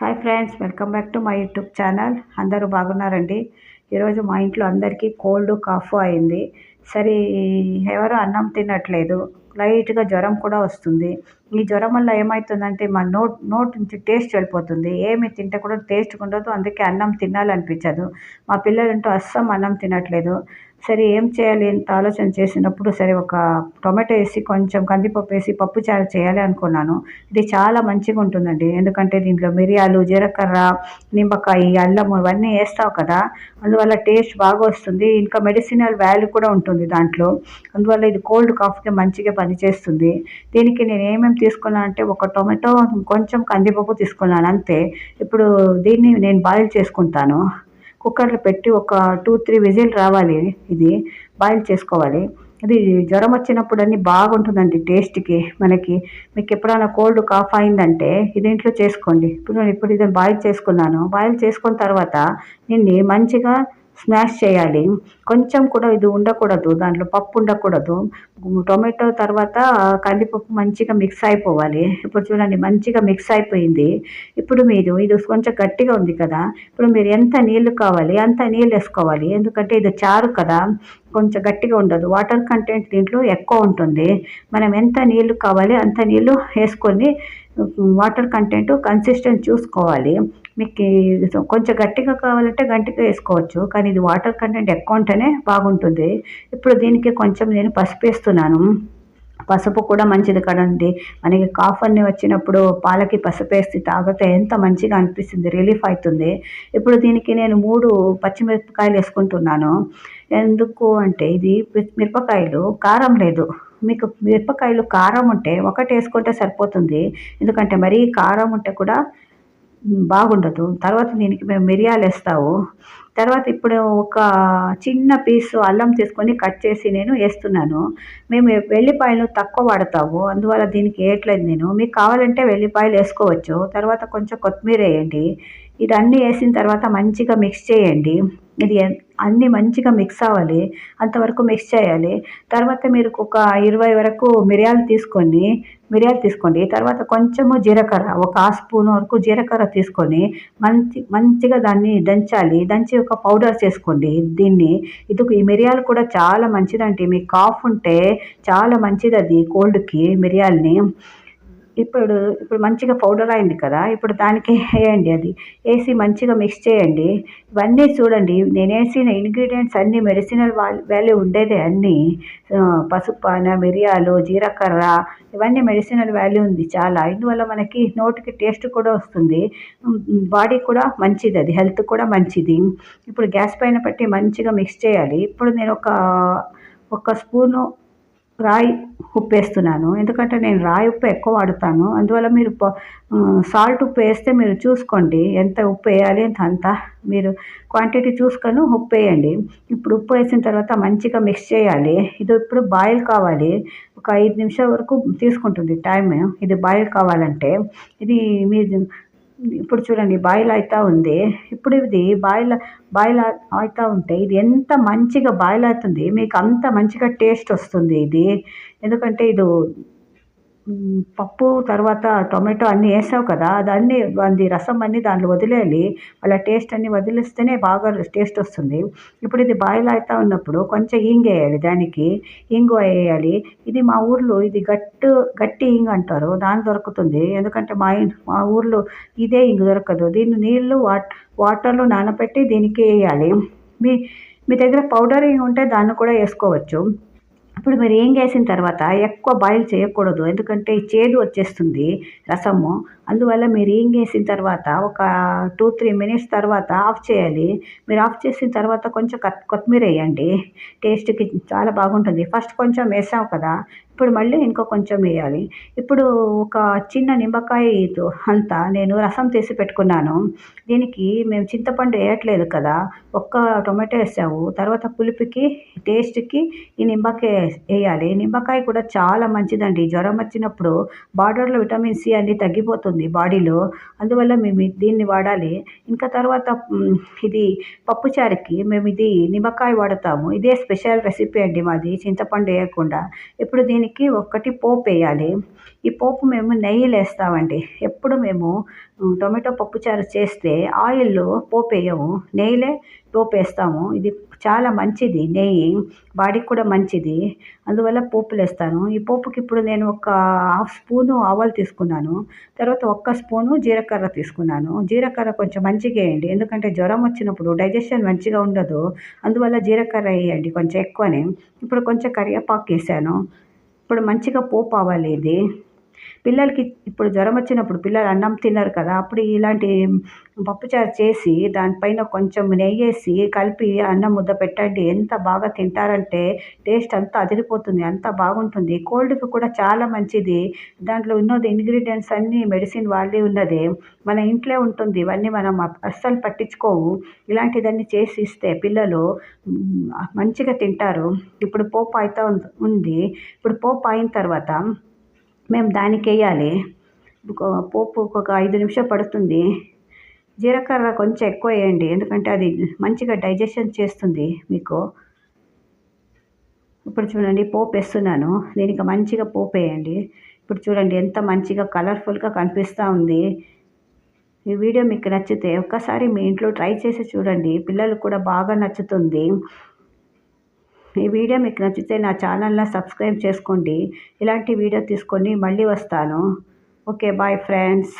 Hi friends welcome back to my YouTube channel. అందరూ బాగున్నారండి? ఈరోజు మా ఇంట్లో అందరికీ కోల్డ్ కాఫ్ అయింది. సరే ఎవరు అన్నం తినట్లేదు. లైట్గా జ్వరం కూడా వస్తుంది. ఈ జ్వరం వల్ల ఏమవుతుందంటే మా నోట్ నోట్ నుంచి టేస్ట్ వెళ్ళిపోతుంది. ఏమి తింటే కూడా టేస్ట్ ఉండదు. అందుకే అన్నం తినాలనిపించదు. మా పిల్లలంటూ అస్సం అన్నం తినట్లేదు. సరే ఏం చేయాలి ఎంత ఆలోచన చేసినప్పుడు సరే ఒక టొమాటో వేసి కొంచెం కందిపప్పు వేసి పప్పుచారు చేయాలి అనుకున్నాను. ఇది చాలా మంచిగా ఉంటుందండి. ఎందుకంటే దీంట్లో మిరియాలు జీలకర్ర నిమ్మకాయ అల్లము ఇవన్నీ వేస్తావు కదా. అందువల్ల టేస్ట్ బాగా వస్తుంది. ఇంకా మెడిసినల్ వాల్యూ కూడా ఉంటుంది దాంట్లో. అందువల్ల ఇది కోల్డ్ కాఫ్కి మంచిగా పనిచేస్తుంది. దీనికి నేను ఏమేమి తీసుకున్నాను అంటే ఒక టొమాటో కొంచెం కందిపప్పు తీసుకున్నాను అంతే. ఇప్పుడు దీన్ని నేను బాయిల్ చేసుకుంటాను. కుక్కర్లో పెట్టి ఒక టూ త్రీ విజిల్ రావాలి ఇది బాయిల్ చేసుకోవాలి. ఇది జ్వరం వచ్చినప్పుడు అన్నీ బాగుంటుందండి టేస్ట్కి మనకి. మీకు ఎప్పుడైనా కోల్డ్ కాఫ్ అయిందంటే ఇది ఇంట్లో చేసుకోండి. ఇప్పుడు ఇప్పుడు ఇది బాయిల్ చేసుకున్నాను. బాయిల్ చేసుకున్న తర్వాత దీన్ని మంచిగా స్మాష్ చేయాలి. కొంచెం కూడా ఇది ఉండకూడదు. దాంట్లో పప్పు ఉండకూడదు. టొమాటో తర్వాత కందిపప్పు మంచిగా మిక్స్ అయిపోవాలి. ఇప్పుడు చూడండి మంచిగా మిక్స్ అయిపోయింది. ఇప్పుడు మీరు ఇది కొంచెం గట్టిగా ఉంది కదా. ఇప్పుడు మీరు ఎంత నీళ్ళు కావాలి అంత నీళ్ళు వేసుకోవాలి. ఎందుకంటే ఇది చారు కదా. కొంచెం గట్టిగా ఉండదు. వాటర్ కంటెంట్ దీంట్లో ఎక్కువ ఉంటుంది. మనం ఎంత నీళ్ళు కావాలి అంత నీళ్ళు వేసుకొని వాటర్ కంటెంట్ కన్సిస్టెంట్ చూసుకోవాలి. మీకు కొంచెం గట్టిగా కావాలంటే గట్టిగా వేసుకోవచ్చు. కానీ ఇది వాటర్ కంటెంట్ ఎక్కువ ఉంటేనే బాగుంటుంది. ఇప్పుడు దీనికి కొంచెం నేను పసుపు వేస్తున్నాను. పసుపు కూడా మంచిది కదండి. మనకి కాఫ్ అన్నీ వచ్చినప్పుడు పాలకి పసుపు వేసి తాగితే ఎంత మంచిగా అనిపిస్తుంది రిలీఫ్ అవుతుంది. ఇప్పుడు దీనికి నేను మూడు పచ్చిమిరపకాయలు వేసుకుంటున్నాను. ఎందుకు అంటే ఇది మిరపకాయలు కారం లేదు. మీకు మిరపకాయలు కారం ఉంటే ఒకటి వేసుకుంటే సరిపోతుంది. ఎందుకంటే మరీ కారం ఉంటే కూడా బాగుండదు. తర్వాత దీనికి మేము మిరియాలు వేస్తాము. తర్వాత ఇప్పుడు ఒక చిన్న పీసు అల్లం తీసుకొని కట్ చేసి నేను వేస్తున్నాను. మేము వెల్లిపాయలు తక్కువ వాడతాము. అందువల్ల దీనికి వేయట్లేదు నేను. మీకు కావాలంటే వెల్లిపాయలు వేసుకోవచ్చు. తర్వాత కొంచెం కొత్తిమీర వేయండి. ఇదన్నీ వేసిన తర్వాత మంచిగా మిక్స్ చేయండి. ఇది అన్నీ మంచిగా మిక్స్ అవ్వాలి అంతవరకు మిక్స్ చేయాలి. తర్వాత మీరు ఒక ఇరవై వరకు మిరియాలు తీసుకొని మిరియాలు తీసుకోండి. తర్వాత కొంచెము జీలకర్ర ఒక ఆ స్పూన్ వరకు జీలకర్ర తీసుకొని మంచి మంచిగా దాన్ని దంచాలి. దంచి ఒక పౌడర్ చేసుకోండి దీన్ని. ఇది ఈ మిరియాలు కూడా చాలా మంచిదండి. మీకు కాఫ్ ఉంటే చాలా మంచిది అది కోల్డ్కి మిరియాలని. ఇప్పుడు ఇప్పుడు మంచిగా పౌడర్ అయింది కదా ఇప్పుడు దానికి వేయండి అది. వేసి మంచిగా మిక్స్ చేయండి. ఇవన్నీ చూడండి నేను వేసిన ఇంగ్రీడియంట్స్ అన్నీ మెడిసినల్ వాల్యూ ఉండేదే అన్నీ. పసుపు పాన మిరియాలు జీలకర్ర ఇవన్నీ మెడిసినల్ వాల్యూ ఉంది చాలా. ఇందువల్ల మనకి నోటికి టేస్ట్ కూడా వస్తుంది. బాడీ కూడా మంచిది అది హెల్త్ కూడా మంచిది. ఇప్పుడు గ్యాస్ పైన పెట్టి మంచిగా మిక్స్ చేయాలి. ఇప్పుడు నేను ఒక ఒక స్పూను రాయి ఉప్పు వేస్తున్నాను ఎందుకంటే నేను రాయి ఉప్పు ఎక్కువ వాడుతాను. అందువల్ల మీరు సాల్ట్ ఉప్పు వేస్తే మీరు చూసుకోండి. ఎంత ఉప్పు వేయాలి అంత మీరు క్వాంటిటీ చూసుకొని ఉప్పు వేయండి. ఇప్పుడు ఉప్పు వేసిన తర్వాత మంచిగా మిక్స్ చేయాలి. ఇది ఇప్పుడు బాయిల్ కావాలి. ఒక ఐదు నిమిషాల వరకు తీసుకుంటుంది టైం ఇది బాయిల్ కావాలంటే ఇది మీరు ఇప్పుడు చూడండి బాయిల్ అవుతూ ఉంది. ఇప్పుడు ఇది బాయిల్ బాయిల్ అవుతూ ఉంటే ఇది ఎంత మంచిగా బాయిల్ అవుతుంది. మీకు అంత మంచిగా టేస్ట్ వస్తుంది ఇది. ఎందుకంటే ఇది పప్పు తర్వాత టొమాటో అన్నీ వేసావు కదా దాన్ని అది రసం అన్నీ దాంట్లో వదిలేయాలి. అలా టేస్ట్ అన్నీ వదిలిస్తేనే బాగా టేస్ట్ వస్తుంది. ఇప్పుడు ఇది బాయిల్ అవుతూ ఉన్నప్పుడు కొంచెం ఇంగ్ వేయాలి దానికి. ఇంగు వేయాలి. ఇది మా ఊర్లో ఇది గట్టు గట్టి ఇంగ్ అంటారు. దాని దొరుకుతుంది. ఎందుకంటే మా మా ఊర్లో ఇదే ఇంగు దొరకదు. దీన్ని నీళ్ళు వాట్ వాటర్లో నానబెట్టి దీనికి వేయాలి. మీ మీ దగ్గర పౌడర్ ఉంటే దాన్ని కూడా వేసుకోవచ్చు. ఇప్పుడు మీరు ఏం చేసిన తర్వాత ఎక్కువ బాయిల్ చేయకూడదు. ఎందుకంటే చేదు వచ్చేస్తుంది రసము. అందువల్ల మీరు ఏం చేసిన తర్వాత ఒక టూ త్రీ మినిట్స్ తర్వాత ఆఫ్ చేయాలి. మీరు ఆఫ్ చేసిన తర్వాత కొంచెం కొత్తిమీర వేయండి. టేస్ట్కి చాలా బాగుంటుంది. ఫస్ట్ కొంచెం వేసాం కదా ఇప్పుడు మళ్ళీ ఇంకో కొంచెం వేయాలి. ఇప్పుడు ఒక చిన్న నిమ్మకాయ అంతా నేను రసం తీసి పెట్టుకున్నాను. దీనికి మేము చింతపండు వేయట్లేదు కదా. ఒక్క టొమాటో వేసాము. తర్వాత పులుపుకి టేస్ట్కి ఈ నిమ్మకాయ వేయాలి. నిమ్మకాయ కూడా చాలా మంచిదండి. జ్వరం వచ్చినప్పుడు బార్డర్లో విటమిన్ సి అన్ని తగ్గిపోతుంది బాడీలో. అందువల్ల మేము దీన్ని వాడాలి. ఇంకా తర్వాత ఇది పప్పుచారుకి మేము ఇది నిమ్మకాయ వాడతాము. ఇదే స్పెషల్ రెసిపీ అండి మాది. చింతపండు వేయకుండా. ఇప్పుడు దీనికి దీనికి ఒకటి పోపు వేయాలి. ఈ పోపు మేము నెయ్యిలో వేస్తామండి ఎప్పుడు మేము ఉమ్, టొమాటో పప్పుచారు చేస్తే ఆయిల్లో పోపు వేయము. నెయ్యిలే పోపు వేస్తాము. ఇది చాలా మంచిది నెయ్యి. బాడీకి కూడా మంచిది. అందువల్ల పోపులు వేస్తాను ఈ పోపుకి ఇప్పుడు నేను ఒక హాఫ్ స్పూను ఆవాలు తీసుకున్నాను. తర్వాత ఒక్క స్పూను జీలకర్ర తీసుకున్నాను. జీలకర్ర కొంచెం మంచిగా వేయండి. ఎందుకంటే జ్వరం వచ్చినప్పుడు డైజెషన్ మంచిగా ఉండదు. అందువల్ల జీలకర్ర వేయండి కొంచెం ఎక్కువనే. ఇప్పుడు కొంచెం కరివేపాకు వేసాను. ఇప్పుడు మంచిగా పోపు అవ్వాలి ఇది పిల్లలకి ఇప్పుడు జ్వరం వచ్చినప్పుడు పిల్లలు అన్నం తిన్నారు కదా అప్పుడు ఇలాంటి పప్పుచారు చేసి దానిపైన కొంచెం నెయ్యి వేసి కలిపి అన్నం ముద్ద పెట్టండి. ఎంత బాగా తింటారంటే టేస్ట్ అంతా అదిరిపోతుంది అంత బాగుంటుంది. కోల్డ్కి కూడా చాలా మంచిది. దాంట్లో ఉన్నది ఇంగ్రీడియంట్స్ అన్నీ మెడిసిన్ వాళ్ళే ఉన్నదే. మన ఇంట్లో ఉంటుంది ఇవన్నీ మనం అస్సలు పట్టించుకోవు. ఇలాంటిదన్నీ చేసి ఇస్తే పిల్లలు మంచిగా తింటారు. ఇప్పుడు పోపు అయితే ఉంది- ఉంది. ఇప్పుడు పోపు అయిన తర్వాత మేము దానికి వేయాలి. ఒక పోపు ఒక ఐదు నిమిషం పడుతుంది. జీలకర్ర కొంచెం ఎక్కువ వేయండి ఎందుకంటే అది మంచిగా డైజెషన్ చేస్తుంది మీకు. ఇప్పుడు చూడండి పోపు వేస్తున్నాను. దీనికి మంచిగా పోపు వేయండి. ఇప్పుడు చూడండి ఎంత మంచిగా కలర్ఫుల్గా కనిపిస్తూ ఉంది. ఈ వీడియో మీకు నచ్చితే ఒక్కసారి మీ ఇంట్లో ట్రై చేసి చూడండి. పిల్లలకు కూడా బాగా నచ్చుతుంది. ఈ వీడియో మీకు నచ్చితే నా ఛానల్ని సబ్స్క్రైబ్ చేసుకోండి. ఇలాంటి వీడియో తీసుకొని మళ్ళీ వస్తాను. Okay bye friends.